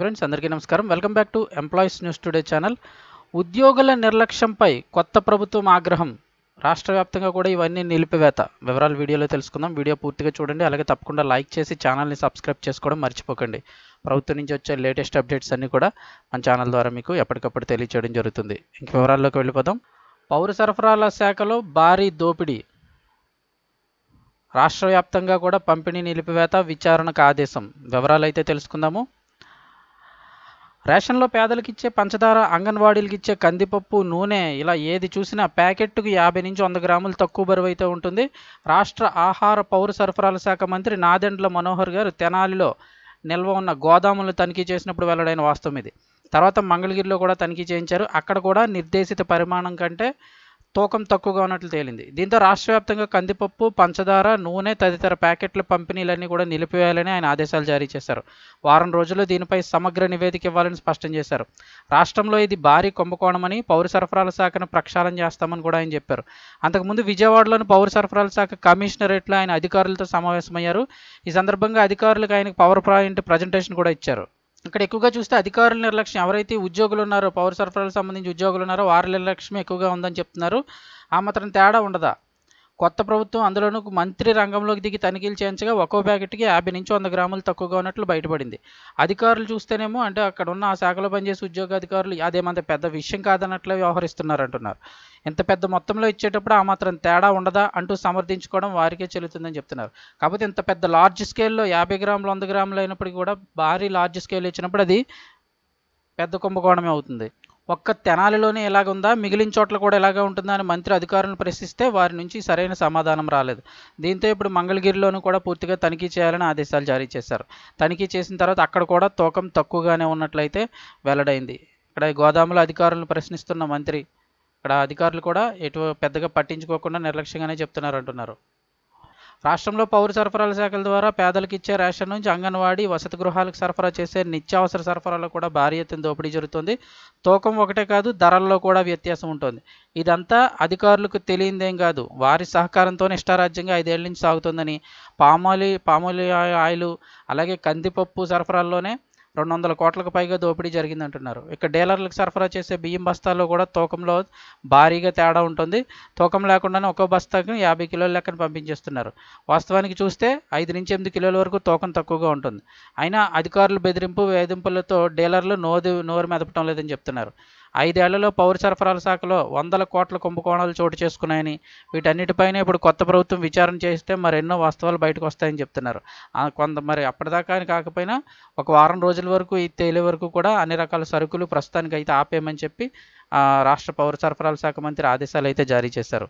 Friends అందరికీ నమస్కారం. Welcome back to employees news today channel ఉద్యోగుల నిర్లక్ష్యంపై కొత్త ప్రభుత్వం ఆగ్రహం. రాష్ట్ర వ్యాప్తంగా కూడా ఇవన్నీ నిలిపివేత. వివరాలు వీడియోలో తెలుసుకుందాం. వీడియో పూర్తిగా చూడండి. అలాగే తప్పకుండా లైక్ చేసి ఛానల్ని సబ్స్క్రైబ్ చేసుకోవడం మర్చిపోకండి. ప్రభుత్వం నుంచి వచ్చే లేటెస్ట్ అప్డేట్స్ అన్నీ కూడా మన ఛానల్ ద్వారా మీకు ఎప్పటికప్పుడు తెలియచేయడం జరుగుతుంది. ఇంక వివరాల్లోకి వెళ్ళిపోదాం. పౌర సరఫరాల శాఖలో భారీ దోపిడీ. రాష్ట్ర వ్యాప్తంగా కూడా పంపిణీ నిలిపివేత విచారణకు ఆదేశం. వివరాలు అయితే తెలుసుకుందాము. రేషన్లో పేదలకు ఇచ్చే పంచదార అంగన్వాడీలకు ఇచ్చే కందిపప్పు నూనె ఇలా ఏది చూసినా ప్యాకెట్కు యాభై నుంచి వంద గ్రాములు తక్కువ బరువు అయితే ఉంటుంది. రాష్ట్ర ఆహార పౌర సరఫరాల శాఖ మంత్రి నాదెండ్ల మనోహర్ గారు తెనాలిలో నిల్వ ఉన్న గోదాములను తనిఖీ చేసినప్పుడు వెల్లడైన వాస్తవం ఇది. తర్వాత మంగళగిరిలో కూడా తనిఖీ చేయించారు. అక్కడ కూడా నిర్దేశిత పరిమాణం కంటే తూకం తక్కువగా ఉన్నట్లు తేలింది. దీంతో రాష్ట్ర వ్యాప్తంగా కందిపప్పు పంచదార నూనె తదితర ప్యాకెట్ల పంపిణీలన్నీ కూడా నిలిపివేయాలని ఆయన ఆదేశాలు జారీ చేశారు. వారం రోజుల్లో దీనిపై సమగ్ర నివేదిక ఇవ్వాలని స్పష్టం చేశారు. రాష్ట్రంలో ఇది భారీ కుంభకోణమని పౌర సరఫరాల శాఖను ప్రక్షాళన చేస్తామని కూడా ఆయన చెప్పారు. అంతకుముందు విజయవాడలోని పౌర సరఫరాల శాఖ కమిషనరేట్లో ఆయన అధికారులతో సమావేశమయ్యారు. ఈ సందర్భంగా అధికారులకు ఆయనకు పవర్ పాయింట్ ప్రజెంటేషన్ కూడా ఇచ్చారు. ఇక్కడ ఎక్కువగా చూస్తే అధికారుల నిర్లక్ష్యం. ఎవరైతే ఉద్యోగులు ఉన్నారో పౌర సరఫరాలకు సంబంధించి ఉద్యోగులు ఉన్నారో వారి నిర్లక్ష్యం ఎక్కువగా ఉందని చెప్తున్నారు. ఆ మాత్రం తేడా ఉండదా? కొత్త ప్రభుత్వం అందులోనూ మంత్రి రంగంలోకి దిగి తనిఖీలు చేయించగా ఒక్కో ప్యాకెట్కి యాభై నుంచి వంద గ్రాములు తక్కువగా ఉన్నట్లు బయటపడింది. అధికారులు చూస్తేనేమో అంటే అక్కడ ఉన్న ఆ శాఖలో పనిచేసే ఉద్యోగ అధికారులు అదేమంత పెద్ద విషయం కాదన్నట్లే వ్యవహరిస్తున్నారు అంటున్నారు ఇంత పెద్ద మొత్తంలో ఇచ్చేటప్పుడు ఆ మాత్రం తేడా ఉండదా అంటూ సమర్థించుకోవడం వారికే చెల్లుతుందని చెప్తున్నారు. కాకపోతే ఇంత పెద్ద లార్జ్ స్కేల్లో యాభై గ్రాములు వంద గ్రాములు అయినప్పటికీ కూడా భారీ లార్జ్ స్కేల్ ఇచ్చినప్పుడు అది పెద్ద కుంభకోణమే అవుతుంది. ఒక్క తెనాలిలోనే ఎలాగుందా? మిగిలిన చోట్ల కూడా ఇలాగే ఉంటుందా అని మంత్రి అధికారులను ప్రశ్నిస్తే వారి నుంచి సరైన సమాధానం రాలేదు. దీంతో ఇప్పుడు మంగళగిరిలోనూ కూడా పూర్తిగా తనిఖీ చేయాలని ఆదేశాలు జారీ చేశారు. తనిఖీ చేసిన తర్వాత అక్కడ కూడా తూకం తక్కువగానే ఉన్నట్లయితే వెల్లడైంది. ఇక్కడ గోదాముల అధికారులను ప్రశ్నిస్తున్న మంత్రి ఇక్కడ అధికారులు కూడా ఎటు పెద్దగా పట్టించుకోకుండా నిర్లక్ష్యంగానే చెప్తున్నారు అంటున్నారు రాష్ట్రంలో పౌర సరఫరాల శాఖల ద్వారా పేదలకు ఇచ్చే రేషన్ నుంచి అంగన్వాడీ వసతి గృహాలకు సరఫరా చేసే నిత్యావసర సరఫరాలో కూడా భారీ ఎత్తున దోపిడీ జరుగుతుంది. తూకం ఒకటే కాదు ధరల్లో కూడా వ్యత్యాసం ఉంటుంది. ఇదంతా అధికారులకు తెలియందేం కాదు. వారి సహకారంతోనే ఇష్టారాజ్యంగా ఐదేళ్ళ నుంచి సాగుతుందని పామాలి పామాలి ఆయిల్ అలాగే కందిపప్పు సరఫరాల్లోనే రెండు వందల కోట్లకు పైగా దోపిడీ జరిగిందంటున్నారు. ఇక డీలర్లకు సరఫరా చేసే బియ్యం బస్తాల్లో కూడా తూకంలో భారీగా తేడా ఉంటుంది. తూకం లేకుండానే ఒక్కో బస్తాకి యాభై కిలోల లెక్కన పంపించేస్తున్నారు. వాస్తవానికి చూస్తే ఐదు నుంచి ఎనిమిది కిలోల వరకు తూకం తక్కువగా ఉంటుంది. అయినా అధికారులు బెదిరింపు వేధింపులతో డీలర్లు నోరు నోరు మెదపటం లేదని చెప్తున్నారు. ఐదేళ్ళలో పౌర సరఫరాల శాఖలో వందల కోట్ల కుంభకోణాలు చోటు చేసుకున్నాయని వీటన్నిటిపైన ఇప్పుడు కొత్త ప్రభుత్వం విచారణ చేస్తే మరెన్నో వాస్తవాలు బయటకు వస్తాయని చెప్తున్నారు. కొంత మరి అప్పటిదాకా కాకపోయినా ఒక వారం రోజుల వరకు ఈ తేలే వరకు కూడా అన్ని రకాల సరుకులు ప్రస్తుతానికి అయితే ఆపేయమని చెప్పి రాష్ట్ర పౌర సరఫరాల శాఖ మంత్రి ఆదేశాలు అయితే జారీ చేశారు.